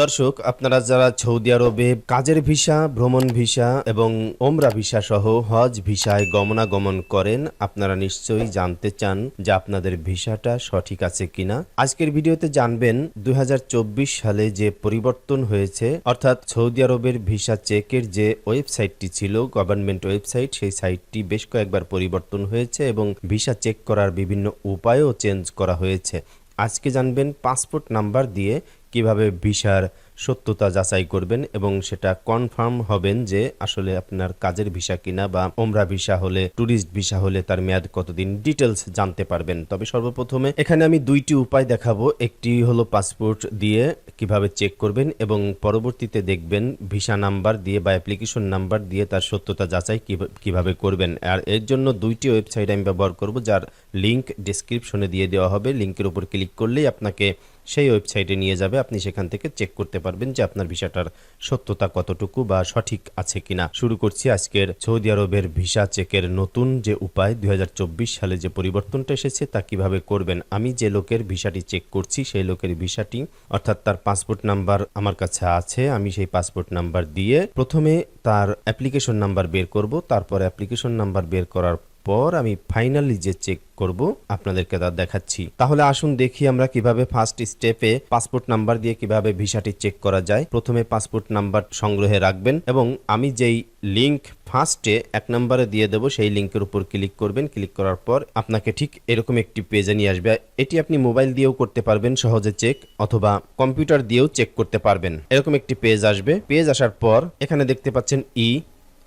দর্শক, আপনারা যারা সৌদি আরবে কাজের ভিসা, ভ্রমণ ভিসা এবং ওমরা ভিসা সহ হজ ভিসায় গমনাগমন করেন, আপনারা নিশ্চয়ই জানতে চান যে আপনাদের ভিসাটা সঠিক আছে কিনা। আজকের ভিডিওতে জানবেন দু হাজার চব্বিশ সালে যে পরিবর্তন হয়েছে, অর্থাৎ সৌদি আরবের ভিসা চেকের যে ওয়েবসাইটটি ছিল, গভর্নমেন্ট ওয়েবসাইট, সেই সাইটটি বেশ কয়েকবার পরিবর্তন হয়েছে এবং ভিসা চেক করার বিভিন্ন উপায়ও চেঞ্জ করা হয়েছে। আজকে জানবেন পাসপোর্ট নাম্বার দিয়ে কীভাবে ভিসার সত্যতা যাচাই করবেন এবং সেটা কনফার্ম হবেন যে আসলে আপনার কাজের ভিসা কিনা বা ওমরা ভিসা হলে ট্যুরিস্ট ভিসা হলে তার মেয়াদ কতদিন ডিটেলস জানতে পারবেন। তবে সর্বপ্রথমে এখানে আমি দুইটি উপায় দেখাবো। একটি হলো পাসপোর্ট দিয়ে কীভাবে চেক করবেন এবং পরবর্তীতে দেখবেন ভিসা নাম্বার দিয়ে বা অ্যাপ্লিকেশন নাম্বার দিয়ে তার সত্যতা যাচাই কিভা- কীভাবে করবেন। আর এর জন্য দুইটি ওয়েবসাইট আমি ব্যবহার করব, যার লিংক ডিসক্রিপশনে দিয়ে দেওয়া হবে। লিঙ্কের উপর ক্লিক করলেই আপনাকে সেই ওয়েবসাইটে নিয়ে যাবে। আপনি সেখান থেকে চেক করতে পারবেন যে আপনার ভিসাটার সত্যতা কতটুকু বা সঠিক আছে কিনা। শুরু করছি আজকের সৌদি আরবের ভিসা চেকের নতুন যে উপায় দু হাজার চব্বিশ সালে যে পরিবর্তনটা এসেছে তা কীভাবে করবেন? আমি যে লোকের ভিসাটি চেক করছি, সেই লোকের ভিসাটি, অর্থাৎ তার পাসপোর্ট নাম্বার আমার কাছে আছে, আমি সেই পাসপোর্ট নাম্বার দিয়ে প্রথমে তার অ্যাপ্লিকেশন নাম্বার বের করব। তারপর অ্যাপ্লিকেশন নাম্বার বের করার পর আমি ফাইনালি যে চেক করব, আপনাদেরকে তা দেখাচ্ছি। তাহলে আসুন দেখি আমরা কীভাবে ফার্স্ট স্টেপে পাসপোর্ট নাম্বার দিয়ে কীভাবে ভিসাটি চেক করা যায়। প্রথমে পাসপোর্ট নাম্বার সংগ্রহে রাখবেন এবং আমি যেই লিংক ফার্স্টে এক নম্বরে দিয়ে দেবো, সেই লিঙ্কের উপর ক্লিক করবেন। ক্লিক করার পর আপনাকে ঠিক এরকম একটি পেজে নিয়ে আসবে। এটি আপনি মোবাইল দিয়েও করতে পারবেন সহজে চেক অথবা কম্পিউটার দিয়েও চেক করতে পারবেন। এরকম একটি পেজ আসবে। পেজ আসার পর এখানে দেখতে পাচ্ছেন ই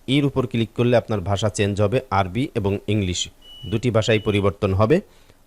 এর উপর ক্লিক করলে আপনার ভাষা চেঞ্জ হবে আরবি এবং ইংলিশ দুটি ভাষাই পরিবর্তন হবে।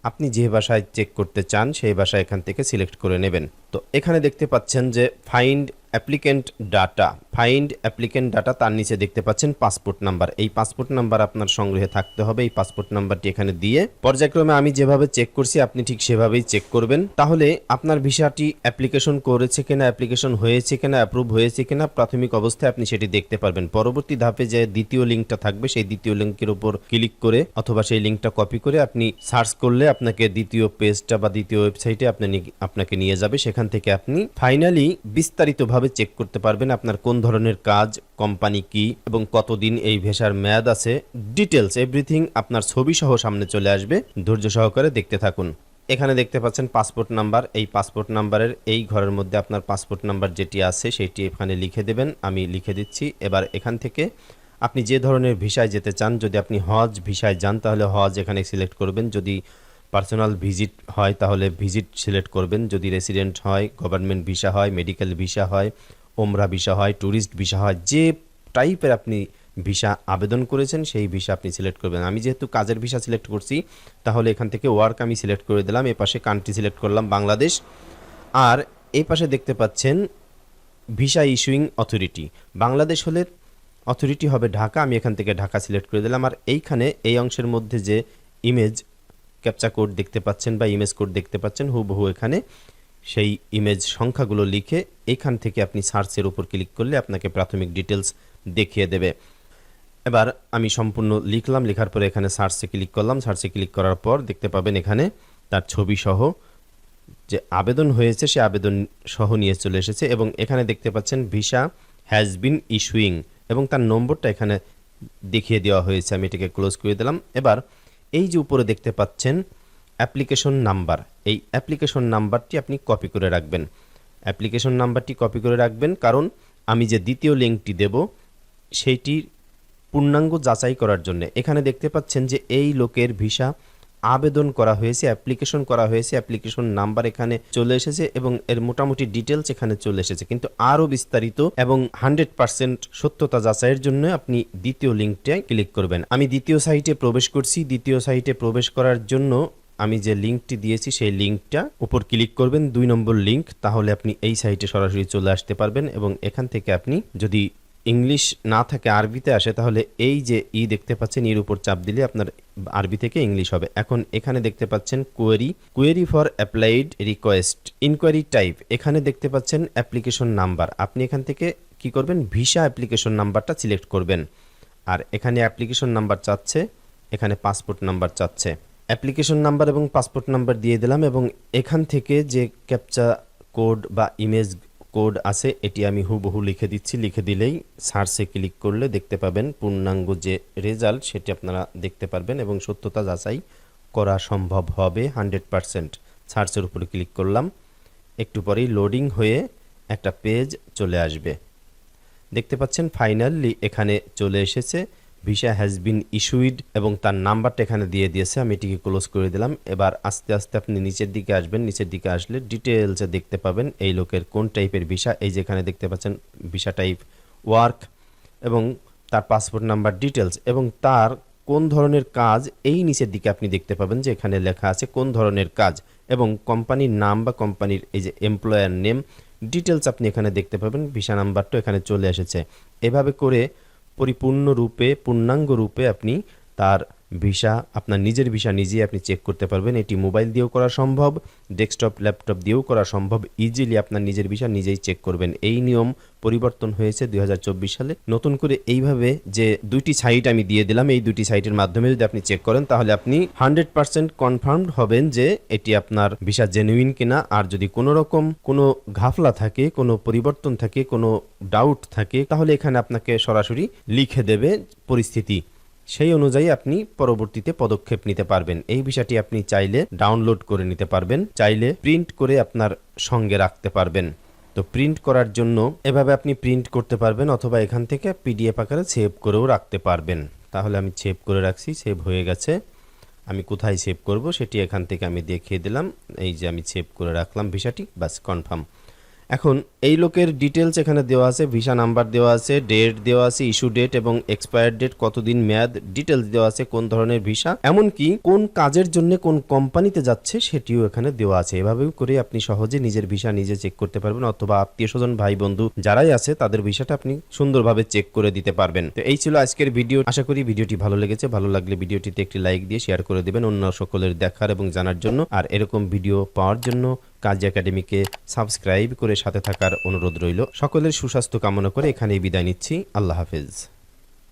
আপনি যে ভাষায় চেক করতে চান, সেই ভাষা এখান থেকে সিলেক্ট করে নেবেন। তো এখানে দেখতে পাচ্ছেন যে find applicant data find applicant data তার নিচে দেখতে পাচ্ছেন পাসপোর্ট নাম্বার এই পাসপোর্ট নাম্বার আপনার সংগ্রহে থাকতে হবে। এই পাসপোর্ট নাম্বারটি এখানে দিয়ে পর্যায়ক্রমে আমি যেভাবে চেক করছি, আপনি ঠিক সেভাবেই চেক করবেন। তাহলে আপনার ভিসাটি অ্যাপ্লিকেশন করেছে কিনা অ্যাপ্লিকেশন হয়েছে কিনা অ্যাপ্রুভ হয়েছে কিনা, প্রাথমিক অবস্থায় আপনি সেটি দেখতে পারবেন। পরবর্তী ধাপে যে দ্বিতীয় লিঙ্কটা থাকবে, সেই দ্বিতীয় লিঙ্কের উপর ক্লিক করে অথবা সেই লিঙ্কটা কপি করে আপনি সার্চ করলে আপনাকে দ্বিতীয় পেজটা বা দ্বিতীয় ওয়েবসাইটে আপনি আপনাকে নিয়ে যাবে। সেখান থেকে আপনি ফাইনালি বিস্তারিতভাবে চেক করতে পারবেন আপনার কোন ধরনের কাজ কোম্পানি কি এবং কতদিন এই ভিসার মেয়াদ আছে। ডিটেলস এভরিথিং আপনার ছবি সহ সামনে চলে আসবে। ধৈর্য সহকারে দেখতে থাকুন। এখানে দেখতে পাচ্ছেন পাসপোর্ট নাম্বার এই পাসপোর্ট নাম্বারের এই ঘরের মধ্যে আপনার পাসপোর্ট নাম্বার যেটি আছে, সেটি এখানে লিখে দেবেন। আমি লিখে দিচ্ছি। এবার এখান থেকে আপনি যে ধরনের ভিসায় যেতে চান, যদি আপনি হজ ভিসায় যান, তাহলে হজ এখানে সিলেক্ট করবেন। যদি পার্সোনাল ভিজিট হয়, তাহলে ভিজিট সিলেক্ট করবেন। যদি রেসিডেন্ট হয় গভর্নমেন্ট ভিসা হয় মেডিকেল ভিসা হয় ওমরা ভিসা হয় ট্যুরিস্ট ভিসা হয়, যে টাইপের আপনি ভিসা আবেদন করেছেন, সেই ভিসা আপনি সিলেক্ট করবেন। আমি যেহেতু কাজের ভিসা সিলেক্ট করছি, তাহলে এখান থেকে ওয়ার্ক আমি সিলেক্ট করে দিলাম এ পাশে কান্ট্রি সিলেক্ট করলাম, বাংলাদেশ। আর এই পাশে দেখতে পাচ্ছেন ভিসা ইস্যুইং অথরিটি বাংলাদেশ হলে অথরিটি হবে ঢাকা, আমি এখান থেকে ঢাকা সিলেক্ট করে দিলাম। আর এইখানে এই অংশের মধ্যে যে ইমেজ ক্যাপচা কোড দেখতে পাচ্ছেন বা ইমেজ কোড দেখতে পাচ্ছেন, হুবহু এখানে সেই ইমেজ সংখ্যাগুলো লিখে এখান থেকে আপনি সার্চের উপর ক্লিক করলে আপনাকে প্রাথমিক ডিটেলস দেখিয়ে দেবে। এবার আমি সম্পূর্ণ লিখলাম, লেখার পরে এখানে সার্চে ক্লিক করলাম। সার্চে ক্লিক করার পর দেখতে পাবেন এখানে তার ছবি সহ যে আবেদন হয়েছে, সে আবেদন সহ নিয়ে চলে এসেছে এবং এখানে দেখতে পাচ্ছেন ভিসা হ্যাজ বিন ইস্যুইং এবং তার নম্বরটা এখানে দেখিয়ে দেওয়া হয়েছে। আমি এটাকে ক্লোজ করে দিলাম। এবার এই যে উপরে দেখতে পাচ্ছেন অ্যাপ্লিকেশন নাম্বার এই অ্যাপ্লিকেশন নাম্বারটি আপনি কপি করে রাখবেন। অ্যাপ্লিকেশন নাম্বারটি কপি করে রাখবেন কারণ আমি যে দ্বিতীয় লিঙ্কটি দেব, সেইটির পূর্ণাঙ্গ যাচাই করার জন্য। এখানে দেখতে পাচ্ছেন যে এই লোকের ভিসা আবেদন করা হয়েছে অ্যাপ্লিকেশন করা হয়েছে অ্যাপ্লিকেশন নাম্বার এখানে চলে এসেছে এবং এর মোটামুটি ডিটেলস এখানে চলে এসেছে। কিন্তু আরও বিস্তারিত এবং হান্ড্রেড পার্সেন্ট সত্যতা যাচাইয়ের জন্য আপনি দ্বিতীয় লিঙ্কটায় ক্লিক করবেন। আমি দ্বিতীয় সাইটে প্রবেশ করছি। দ্বিতীয় সাইটে প্রবেশ করার জন্য আমি যে লিঙ্কটি দিয়েছি, সেই লিঙ্কটা উপর ক্লিক করবেন। দুই নম্বর লিঙ্ক তাহলে আপনি এই সাইটে সরাসরি চলে আসতে পারবেন এবং এখান থেকে আপনি যদি ইংলিশ না থাকে আরবিতে আসে, তাহলে এই যে ই দেখতে পাচ্ছেন এর উপর চাপ দিলে আপনার আরবি থেকে ইংলিশ হবে। এখন এখানে দেখতে পাচ্ছেন query query for applied request inquiry type এখানে দেখতে পাচ্ছেন অ্যাপ্লিকেশন নাম্বার আপনি এখান থেকে কি করবেন? ভিসা অ্যাপ্লিকেশন নাম্বারটা সিলেক্ট করবেন। আর এখানে অ্যাপ্লিকেশন নাম্বার চাচ্ছে, এখানে পাসপোর্ট নাম্বার চাচ্ছে। অ্যাপ্লিকেশন নাম্বার এবং পাসপোর্ট নাম্বার দিয়ে দিলাম এবং এখান থেকে যে ক্যাপচা কোড বা ইমেজ কোড আছে, এটি আমি হুবহু লিখে দিচ্ছি। লিখে দিলেই সার্চে ক্লিক করলে দেখতে পাবেন পূর্ণাঙ্গ যে রেজাল্ট, সেটি আপনারা দেখতে পারবেন এবং সত্যতা যাচাই করা সম্ভব হবে হান্ড্রেড পারসেন্ট। সার্চের উপরে ক্লিক করলাম। একটু পরেই লোডিং হয়ে একটা পেজ চলে আসবে। দেখতে পাচ্ছেন, ফাইনালি এখানে চলে এসেছে। ভিসা হ্যাজ বিন ইস্যুইড এবং তার নাম্বারটা এখানে দিয়ে দিয়েছে। আমি এটিকে ক্লোজ করে দিলাম। এবার আস্তে আস্তে আপনি নিচের দিকে আসবেন। নিচের দিকে আসলে ডিটেলসে দেখতে পাবেন এই লোকের কোন টাইপের ভিসা এই যেখানে দেখতে পাচ্ছেন ভিসা টাইপ ওয়ার্ক এবং তার পাসপোর্ট নাম্বার ডিটেলস এবং তার কোন ধরনের কাজ এই নিচের দিকে আপনি দেখতে পাবেন যে এখানে লেখা আছে কোন ধরনের কাজ এবং কোম্পানির নাম বা কোম্পানির এই যে এমপ্লয়ার নেম ডিটেলস আপনি এখানে দেখতে পাবেন। ভিসা নাম্বারটা এখানে চলে এসেছে। এভাবে করে পরিপূর্ণ রূপে পূর্ণাঙ্গ রূপে আপনি তার ভিসা, আপনার নিজের ভিসা নিজেই আপনি চেক করতে পারবেন। এটি মোবাইল দিয়েও করা সম্ভব ডেস্কটপ ল্যাপটপ দিয়েও করা সম্ভব। ইজিলি আপনার নিজের ভিসা নিজেই চেক করবেন। এই নিয়ম পরিবর্তন হয়েছে দুই হাজার চব্বিশ সালে। নতুন করে এইভাবে যে দুইটি সাইট আমি দিয়ে দিলাম, এই দুটি সাইটের মাধ্যমে যদি আপনি চেক করেন, তাহলে আপনি হান্ড্রেড পার্সেন্ট কনফার্মড হবেন যে এটি আপনার ভিসা জেনুইন কিনা। আর যদি কোনো রকম কোনো ঘাফলা থাকে, কোনো পরিবর্তন থাকে, কোনো ডাউট থাকে, তাহলে এখানে আপনাকে সরাসরি লিখে দেবে পরিস্থিতি। সেই অনুযায়ী আপনি পরবর্তীতে পদক্ষেপ নিতে পারবেন। এই বিষয়টি আপনি চাইলে ডাউনলোড করে নিতে পারবেন, চাইলে প্রিন্ট করে আপনার সঙ্গে রাখতে পারবেন। তো প্রিন্ট করার জন্য এভাবে আপনি প্রিন্ট করতে পারবেন অথবা এখান থেকে পিডিএফ আকারে সেভ করেও রাখতে পারবেন। তাহলে আমি সেভ করে রাখছি সেভ হয়ে গেছে। আমি কোথায় সেভ করব সেটি এখান থেকে আমি দেখিয়ে দিলাম। এই যে আমি সেভ করে রাখলাম ভিসাটি বাস কনফার্ম এখন এই লোকের ডিটেলস এখানে দেওয়া আছে ভিসা নাম্বার দেওয়া আছে ডেট দেওয়া আছে ইস্যু ডেট এবং এক্সপায়ার ডেট কতদিন মেয়াদ ডিটেলস দেওয়া আছে, কোন ধরনের ভিসা এমনকি কোন কাজের জন্য কোন কোম্পানিতে যাচ্ছে সেটিও এখানে দেওয়া আছে। এভাবে করে আপনি সহজে নিজের ভিসা নিজে চেক করতে পারবেন, অথবা আত্মীয় স্বজন, ভাই বন্ধু যারাই আছে, তাদের ভিসাটা আপনি সুন্দরভাবে চেক করে দিতে পারবেন। তো এই ছিল আজকের ভিডিও আশা করি ভিডিওটি ভালো লেগেছে। ভালো লাগলে ভিডিওটিতে একটি লাইক দিয়ে শেয়ার করে দেবেন অন্য সকলের দেখার এবং জানার জন্য। আর এরকম ভিডিও পাওয়ার জন্য কাজী একাডেমিকে সাবস্ক্রাইব করে সাথে থাকার অনুরোধ রইল। সকলের সুস্বাস্থ্য কামনা করে এখানেই বিদায় নিচ্ছি। আল্লাহ হাফেজ।